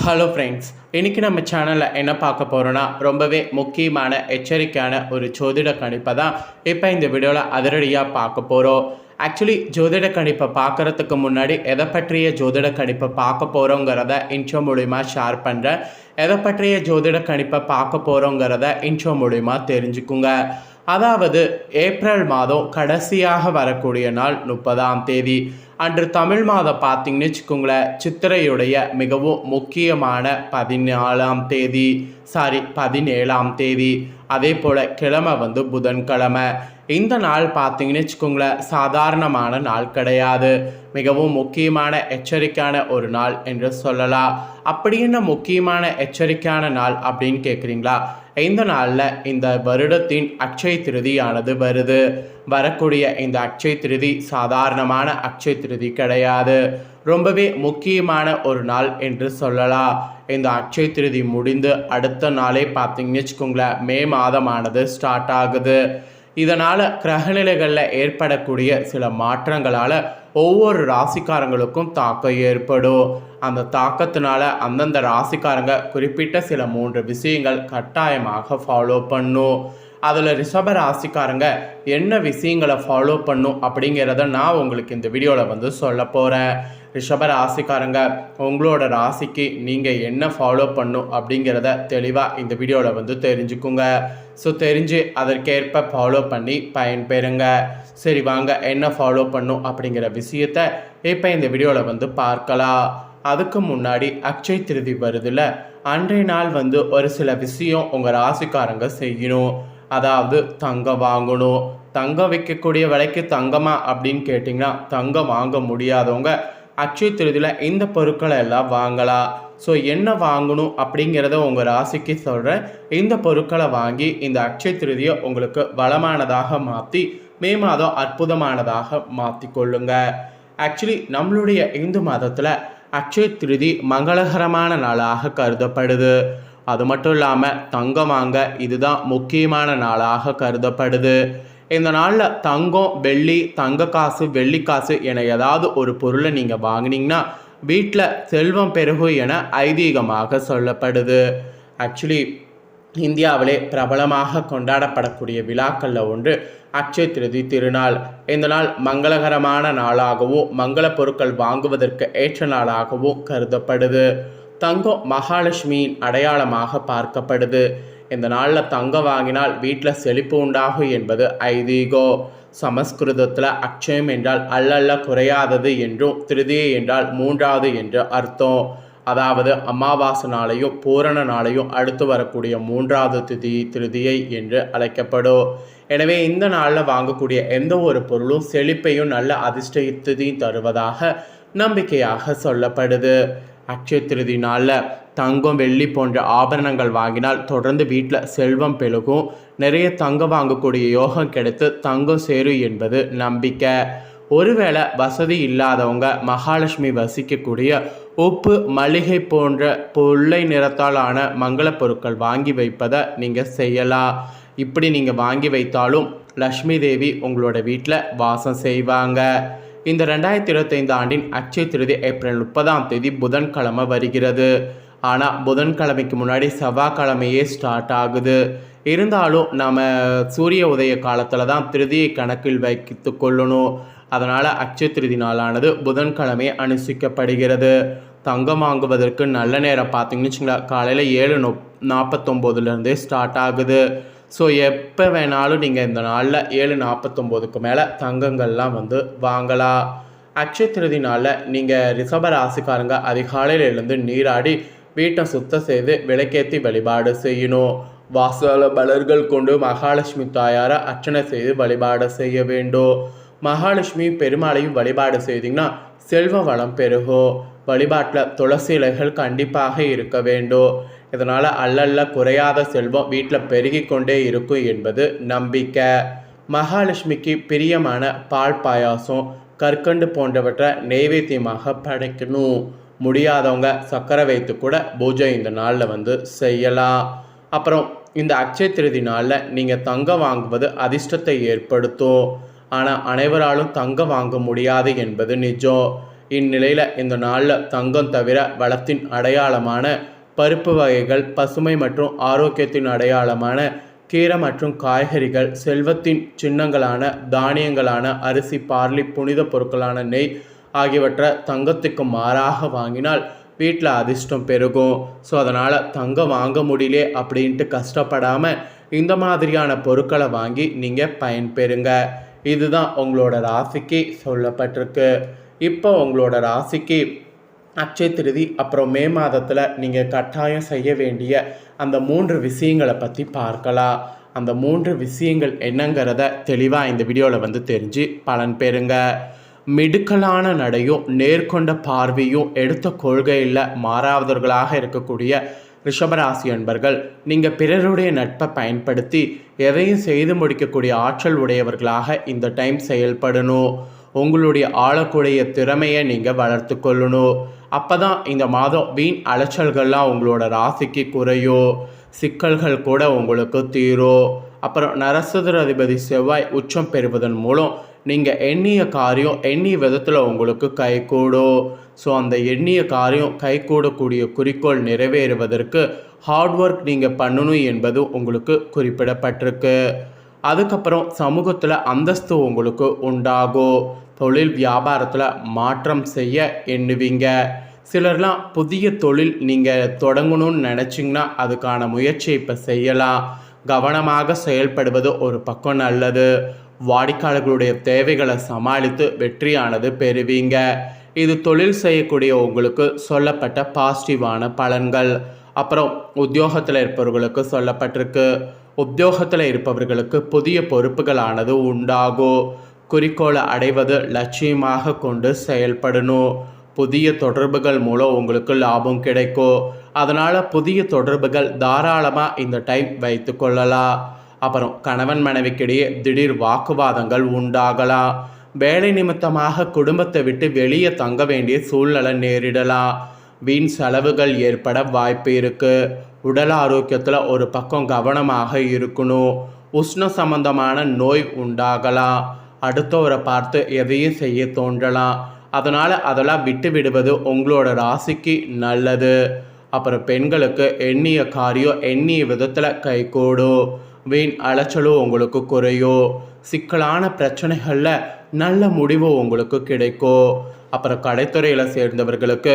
Hello friends இன்றைக்கி நம்ம சேனலில் என்ன பார்க்க போகிறோன்னா ரொம்பவே முக்கியமான எச்சரிக்கையான ஒரு ஜோதிட கணிப்பை தான் இப்போ இந்த வீடியோவில் அதிரடியாக பார்க்க போகிறோம் ஆக்சுவலி ஜோதிட கணிப்பை பார்க்குறதுக்கு முன்னாடி எதை பற்றிய ஜோதிட கணிப்பை பார்க்க போகிறோங்கிறத இன்ட்ரோ மூலிமா ஷேர் பண்ணுறேன் எதை பற்றிய ஜோதிட கணிப்பை பார்க்க போகிறோங்கிறத இன்ட்ரோ மூலிமா தெரிஞ்சுக்குங்க. அதாவது ஏப்ரல் மாதம் கடைசியாக வரக்கூடிய நாள் முப்பதாம் தேதி. அன்று தமிழ் மாதம் பார்த்தீங்கன்னு வச்சுக்கோங்களேன் சித்திரையுடைய மிகவும் முக்கியமான பதினாலாம் தேதி சாரி பதினேழாம் தேதி அதே போல் கிழமை வந்து புதன்கிழமை. இந்த நாள் பார்த்தீங்கன்னு வச்சுக்கோங்களேன் சாதாரணமான நாள் கிடையாது. மிகவும் முக்கியமான எச்சரிக்கையான ஒரு நாள் என்று சொல்லலாம். அப்படி என்ன முக்கியமான எச்சரிக்கையான நாள் அப்படின்னு கேட்குறீங்களா இந்த நாளில் இந்த வருடத்தின் அக்ஷய திருதியானது வருது. வரக்கூடிய இந்த அக்ஷய திருதி சாதாரணமான அக்ஷய திருதி கிடையாது. ரொம்பவே முக்கியமான ஒரு நாள் என்று சொல்லலாம். இந்த அக்ஷய திருதி முடிந்து அடுத்த நாளே பார்த்தீங்கன்னு வச்சுக்கோங்களேன் மே மாதமானது ஸ்டார்ட் ஆகுது. இதனால் கிரகநிலைகளில் ஏற்படக்கூடிய சில மாற்றங்களால் ஒவ்வொரு ராசிக்காரங்களுக்கும் தாக்கம் ஏற்படும். அந்த தாக்கத்தினால அந்தந்த ராசிக்காரங்க குறிப்பிட்ட சில மூன்று விஷயங்கள் கட்டாயமாக ஃபாலோ பண்ணும். அதில் ரிஷப ராசிக்காரங்க என்ன விஷயங்களை ஃபாலோ பண்ணும் அப்படிங்கிறத நான் உங்களுக்கு இந்த வீடியோவில் வந்து சொல்ல போகிறேன் ரிஷப ராசிக்காரங்க உங்களோட ராசிக்கு நீங்கள் என்ன ஃபாலோ பண்ணும் அப்படிங்கிறத தெளிவாக இந்த வீடியோவில் வந்து தெரிஞ்சுக்குங்க. ஸோ தெரிஞ்சு அதற்கேற்ப ஃபாலோ பண்ணி பயன்பெறுங்க. சரி வாங்க என்ன ஃபாலோ பண்ணும் அப்படிங்கிற விஷயத்த இப்போ இந்த வீடியோவில் வந்து பார்க்கலாம். அதுக்கு முன்னாடி அக்ஷய் திருதி வருதுல அன்றைய நாள் வந்து ஒரு சில விஷயம் உங்கள் ராசிக்காரங்க செய்யணும். அதாவது தங்கம் வாங்கணும். தங்கம் வைக்கக்கூடிய விலைக்கு தங்கமா அப்படின்னு கேட்டிங்கன்னா தங்கம் வாங்க முடியாதவங்க அக்ஷய திருதியில் இந்த பொருட்களை எல்லாம் வாங்கலாம். ஸோ என்ன வாங்கணும் அப்படிங்கிறத உங்கள் ராசிக்கு சொல்கிறேன் இந்த பொருட்களை வாங்கி இந்த அக்ஷய திருதியை உங்களுக்கு வளமானதாக மாற்றி மே மாதம் அற்புதமானதாக மாற்றி கொள்ளுங்க ஆக்சுவலி நம்மளுடைய இந்து மதத்தில் அக்ஷய திருதி மங்களகரமான நாளாக கருதப்படுது. அது மட்டும் இல்லாமல் தங்கம் வாங்க இதுதான் முக்கியமான நாளாக கருதப்படுது. இந்த நாளில் தங்கம் வெள்ளி தங்க காசு வெள்ளி காசு என ஏதாவது ஒரு பொருளை நீங்கள் வாங்கினீங்கன்னா வீட்டில் செல்வம் பெருகும் என ஐதீகமாக சொல்லப்படுது. ஆக்சுவலி இந்தியாவிலே பிரபலமாக கொண்டாடப்படக்கூடிய விழாக்களில் ஒன்று அக்ஷய திருதி திருநாள். இந்த நாள் மங்களகரமான நாளாகவும் மங்கள பொருட்கள் வாங்குவதற்கு ஏற்ற நாளாகவும் கருதப்படுது. தங்கம் மகாலட்சுமியின் அடையாளமாக பார்க்கப்படுது. இந்த நாளில் தங்கம் வாங்கினால் வீட்டில் செழிப்பு உண்டாகும் என்பது ஐதீகோ. சமஸ்கிருதத்தில் அக்ஷயம் என்றால் அல்லல்ல குறையாதது என்றும் திருதியை என்றால் மூன்றாவது என்று அர்த்தம். அதாவது அமாவாசை நாளையும் பூரண நாளையும் அடுத்து வரக்கூடிய மூன்றாவது திதி திருதியை என்று அழைக்கப்படும். எனவே இந்த நாளில் வாங்கக்கூடிய எந்த ஒரு பொருளும் செழிப்பையும் நல்ல அதிர்ஷ்டத்தையும் தருவதாக நம்பிக்கையாக சொல்லப்படுது. அக்ஷய திருதி நாளில் தங்கம் வெள்ளி போன்ற ஆபரணங்கள் வாங்கினால் தொடர்ந்து வீட்டில் செல்வம் பெருகும். நிறைய தங்கம் வாங்கக்கூடிய யோகம் கிடைத்து தங்கம் சேரும் என்பது நம்பிக்கை. ஒருவேளை வசதி இல்லாதவங்க மகாலட்சுமி வசிக்கக்கூடிய உப்பு மளிகை போன்ற பொல்லை நிறத்தாலான மங்கள பொருட்கள் வாங்கி வைப்பதை நீங்கள் செய்யலாம். இப்படி நீங்கள் வாங்கி வைத்தாலும் லக்ஷ்மி தேவி உங்களோட வீட்டில் வாசம் செய்வாங்க. இந்த ரெண்டாயிரத்தி இருபத்தைந்து ஆண்டின் அச்சய திருதி ஏப்ரல் முப்பதாம் தேதி புதன்கிழமை வருகிறது. ஆனால் புதன்கிழமைக்கு முன்னாடி செவ்வாய்க்கிழமையே ஸ்டார்ட் ஆகுது. இருந்தாலும் நம்ம சூரிய உதய காலத்தில் தான் திருதியை கணக்கில் வைத்து கொள்ளணும். அதனால் அச்சய திருதி நாளானது புதன்கிழமை அனுசிக்கப்படுகிறது தங்கம் வாங்குவதற்கு நல்ல நேரம் பார்த்தீங்கன்னு வச்சுங்களா காலையில் ஏழு நொ நாற்பத்தொம்போதுலேருந்தே ஸ்டார்ட் ஆகுது. ஸோ எப்போ வேணாலும் நீங்கள் இந்த நாளில் ஏழு நாற்பத்தொம்போதுக்கு மேலே தங்கங்கள்லாம் வந்து வாங்கலாம். அக்ஷய திருதி நாளில் நீங்கள் ரிஷப ராசிக்காரங்க அதிகாலையில் எழுந்து நீராடி வீட்டை சுத்தம் செய்து விளக்கேற்றி வழிபாடு செய்யணும். வாசல மலர்கள் கொண்டு மகாலட்சுமி தாயாரை அர்ச்சனை செய்து வழிபாடு செய்ய வேண்டும். மகாலட்சுமி பெருமாளையும் வழிபாடு செய்தீங்கன்னா செல்வ வளம் பெருகும். வழிபாட்டில் துளசி இலைகள் கண்டிப்பாக இருக்க வேண்டும். இதனால் அல்லல்ல குறையாத செல்வம் வீட்டில் பெருகி கொண்டே இருக்கும் என்பது நம்பிக்கை. மகாலட்சுமிக்கு பிரியமான பால் பாயாசம் கற்கண்டு போன்றவற்றை நெய்வேத்தியமாக படைக்கணும். முடியாதவங்க சக்கரை வைத்து கூட பூஜை இந்த நாளில் வந்து செய்யலாம். அப்புறம் இந்த அக்ஷய திருதி நாளில் நீங்கள் தங்கம் வாங்குவது அதிர்ஷ்டத்தை ஏற்படுத்தும். ஆனால் அனைவராலும் தங்கம் வாங்க முடியாது என்பது நிஜம். இந்நிலையில் இந்த நாளில் தங்கம் தவிர வளத்தின் அடையாளமான பருப்பு வகைகள் பசுமை மற்றும் ஆரோக்கியத்தின் அடையாளமான கீரை மற்றும் காய்கறிகள் செல்வத்தின் சின்னங்களான தானியங்களான அரிசி பார்லி புனித பொருட்களான நெய் ஆகியவற்றை தங்கத்துக்கு மாறாக வாங்கினால் வீட்டில் அதிர்ஷ்டம் பெருகும். ஸோ அதனால் தங்கம் வாங்க முடியலே அப்படின்ட்டு கஷ்டப்படாமல் இந்த மாதிரியான பொருட்களை வாங்கி நீங்கள் பயன்பெறுங்க. இதுதான் உங்களோட ராசிக்கு சொல்லப்பட்டிருக்கு. இப்போ உங்களோட ராசிக்கு அக்ஷய திருதி அப்புறம் மே மாதத்தில் நீங்கள் கட்டாயம் செய்ய வேண்டிய அந்த மூன்று விஷயங்களை பற்றி பார்க்கலாம். அந்த மூன்று விஷயங்கள் என்னங்கிறத தெளிவாக இந்த வீடியோவில் வந்து தெரிஞ்சு பலன் பெறுங்க. மிடுக்கலான நடையும் நேர்கொண்ட பார்வையும் எடுத்த கொள்கையில் மாறாதவர்களாக இருக்கக்கூடிய ரிஷபராசி அன்பர்கள் நீங்கள் பிறருடைய நட்பை பயன்படுத்தி எதையும் செய்து முடிக்கக்கூடிய ஆற்றல் உடையவர்களாக இந்த டைம் செயல்படணும். உங்களுடைய ஆளக்கூடிய திறமையை நீங்கள் வளர்த்து கொள்ளணும். அப்போ தான் இந்த மாதம் வீண் அலைச்சல்கள்லாம் உங்களோட ராசிக்கு குறையும் சிக்கல்கள் கூட உங்களுக்கு தீரும் அப்புறம் நரசதுராதிபதி செவ்வாய் உச்சம் பெறுவதன் மூலம் நீங்கள் எண்ணிய காரியம் எண்ணிய விதத்தில் உங்களுக்கு கைகூடும் ஸோ அந்த எண்ணிய காரியம் கைகூடக்கூடிய குறிக்கோள் நிறைவேறுவதற்கு ஹார்ட் ஒர்க் நீங்கள் பண்ணணும் என்பது உங்களுக்கு குறிப்பிடப்பட்டிருக்கு. அதுக்கப்புறம் சமூகத்தில் அந்தஸ்து உங்களுக்கு உண்டாகும் தொழில் வியாபாரத்தில் மாற்றம் செய்ய எண்ணுவீங்க. சிலர்லாம் புதிய தொழில் நீங்கள் தொடங்கணும்னு நினச்சிங்கன்னா அதுக்கான முயற்சியை இப்போ செய்யலாம். கவனமாக செயல்படுவது ஒரு பக்கம் நல்லது. வாடிக்கையாளர்களுடைய தேவைகளை சமாளித்து வெற்றியானது பெறுவீங்க. இது தொழில் செய்யக்கூடிய உங்களுக்கு சொல்லப்பட்ட பாசிட்டிவான பலன்கள். அப்புறம் உத்தியோகத்தில் இருப்பவர்களுக்கு சொல்லப்பட்டிருக்கு. உத்தியோகத்தில் இருப்பவர்களுக்கு புதிய பொறுப்புகளானது உண்டாகும் குறிக்கோளை அடைவது லட்சியமாக கொண்டு செயல்படணும் புதிய தொடர்புகள் மூலம் உங்களுக்கு லாபம் கிடைக்கும் அதனால் புதிய தொடர்புகள் தாராளமாக இந்த டைம் வைத்து கொள்ளலாம். அப்புறம் கணவன் மனைவிக்கிடையே திடீர் வாக்குவாதங்கள் உண்டாகலாம். வேலை நிமித்தமாக குடும்பத்தை விட்டு வெளியே தங்க வேண்டிய சூழ்நிலை நேரிடலாம். வீண் செலவுகள் ஏற்பட வாய்ப்பு இருக்குது உடல் ஆரோக்கியத்தில் ஒரு பக்கம் கவனமாக இருக்கணும். உஷ்ண சம்பந்தமான நோய் உண்டாகலாம். அடுத்தவரை பார்த்து எதையும் செய்ய தோன்றலாம். அதனால் அதெல்லாம் விட்டு விடுவது உங்களோட ராசிக்கு நல்லது. அப்புறம் பெண்களுக்கு எண்ணிய காரியம் எண்ணிய விதத்தில் கைகூடும். வீண் அலைச்சலும் உங்களுக்கு குறையும். சிக்கலான பிரச்சனைகளில் நல்ல முடிவு உங்களுக்கு கிடைக்கும். அப்புறம் கடைத்துறையில் சேர்ந்தவர்களுக்கு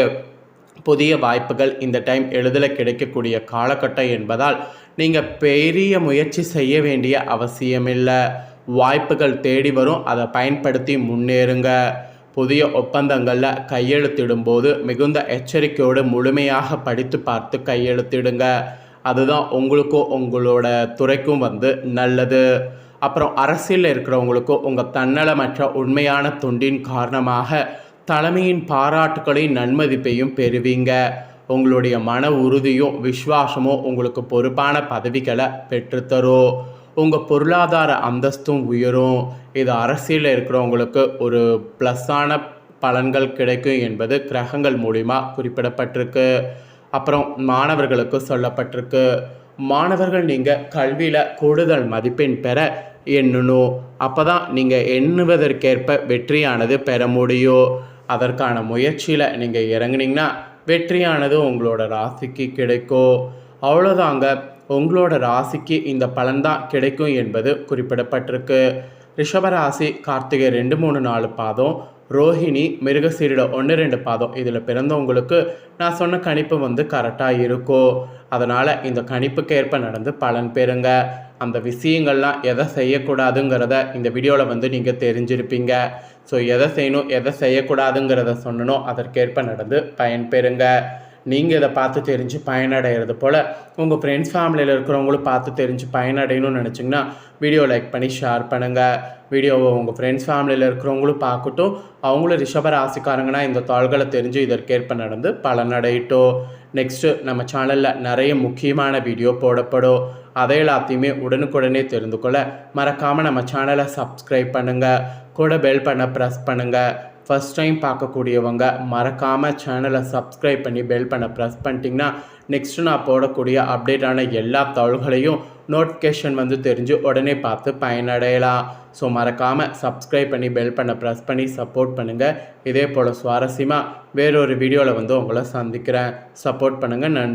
புதிய வாய்ப்புகள் இந்த டைம் எளிதில் கிடைக்கக்கூடிய காலகட்டம் என்பதால் நீங்கள் பெரிய முயற்சி செய்ய வேண்டிய அவசியமில்லை. வாய்ப்புகள் தேடி வரும். அதை பயன்படுத்தி முன்னேறுங்க. புதிய ஒப்பந்தங்களில் கையெழுத்திடும்போது மிகுந்த எச்சரிக்கையோடு முழுமையாக படித்து பார்த்து கையெழுத்திடுங்க. அதுதான் உங்களுக்கும் உங்களோட துறைக்கும் வந்து நல்லது. அப்புறம் அரசியலில் இருக்கிறவங்களுக்கும் உங்கள் தன்னலமற்ற உண்மையான தொண்டின் காரணமாக தலைமையின் பாராட்டுகளையும் நன்மதிப்பையும் பெறுவீங்க. உங்களுடைய மன உறுதியும் விஸ்வாசமும் உங்களுக்கு பொறுப்பான பதவிகளை பெற்றுத்தரும் உங்கள் பொருளாதார அந்தஸ்தும் உயரும். இது அரசியலில் இருக்கிறவங்களுக்கு ஒரு ப்ளஸ்ஸான பலன்கள் கிடைக்கும் என்பது கிரகங்கள் மூலிமா குறிப்பிடப்பட்டிருக்கு. அப்புறம் மாணவர்களுக்கு சொல்லப்பட்டிருக்கு. மாணவர்கள் நீங்கள் கல்வியில் கூடுதல் மதிப்பெண் பெற எண்ணணும். அப்போ தான் நீங்கள் எண்ணுவதற்கேற்ப வெற்றியானது பெற முடியும். அதற்கான முயற்சியில் நீங்கள் இறங்குனீங்கன்னா வெற்றியானது உங்களோட ராசிக்கு கிடைக்கும். அவ்வளோதாங்க உங்களோட ராசிக்கு இந்த பலன்தான் கிடைக்கும் என்பது குறிப்பிடப்பட்டிருக்கு. ரிஷபராசி கார்த்திகை ரெண்டு மூணு நாலு பாதம். ரோஹிணி மிருகசீரிட ஒன்று ரெண்டு பாதம். இதில் பிறந்தவங்களுக்கு நான் சொன்ன கணிப்பு வந்து கரெக்டாக இருக்கும். அதனால் இந்த கணிப்புக்கேற்ப நடந்து பலன் பெறுங்க. அந்த விஷயங்கள்லாம் எதை செய்யக்கூடாதுங்கிறத இந்த வீடியோவில் வந்து நீங்கள் தெரிஞ்சிருப்பீங்க. ஸோ எதை செய்யணும் எதை செய்யக்கூடாதுங்கிறத சொன்னனோ அதற்கேற்ப நடந்து பயன்பெறுங்க. நீங்கள் இதை பார்த்து தெரிஞ்சு பயனடைகிறது போல் உங்கள் ஃப்ரெண்ட்ஸ் ஃபேமிலியில் இருக்கிறவங்களும் பார்த்து தெரிஞ்சு பயனடையணும்னு நினச்சிங்கன்னா வீடியோ லைக் பண்ணி ஷேர் பண்ணுங்கள் வீடியோவை உங்கள் ஃப்ரெண்ட்ஸ் ஃபேமிலியில் இருக்கிறவங்களும் பார்க்கட்டும். அவங்களும் ரிஷப ராசிக்காரங்கன்னா இந்த தாள்களை தெரிஞ்சு இதற்கேற்ப நடந்து பலனடையட்டும். நெக்ஸ்ட்டு நம்ம சேனலில் நிறைய முக்கியமான வீடியோ போடப்படும். அதை எல்லாத்தையுமே உடனுக்குடனே தெரிந்து கொள்ள மறக்காமல் நம்ம சேனலை சப்ஸ்கிரைப் பண்ணுங்கள் கூட பெல் பண்ண ப்ரெஸ் பண்ணுங்கள் ஃபஸ்ட் டைம் பார்க்கக்கூடியவங்க மறக்காமல் சேனலை சப்ஸ்கிரைப் பண்ணி பெல் பண்ண ப்ரெஸ் பண்ணிட்டீங்கன்னா நெக்ஸ்ட்டு நான் போடக்கூடிய அப்டேட்டான எல்லா தகவல்களையும் நோட்டிஃபிகேஷன் வந்து தெரிஞ்சு உடனே பார்த்து பயனடையலாம். ஸோ மறக்காமல் சப்ஸ்கிரைப் பண்ணி பெல் பண்ண ப்ரெஸ் பண்ணி சப்போர்ட் பண்ணுங்கள் இதே போல் சுவாரஸ்யமாக வேறொரு வீடியோவில் வந்து உங்களை சந்திக்கிறேன். சப்போர்ட் பண்ணுங்கள் நன்றி.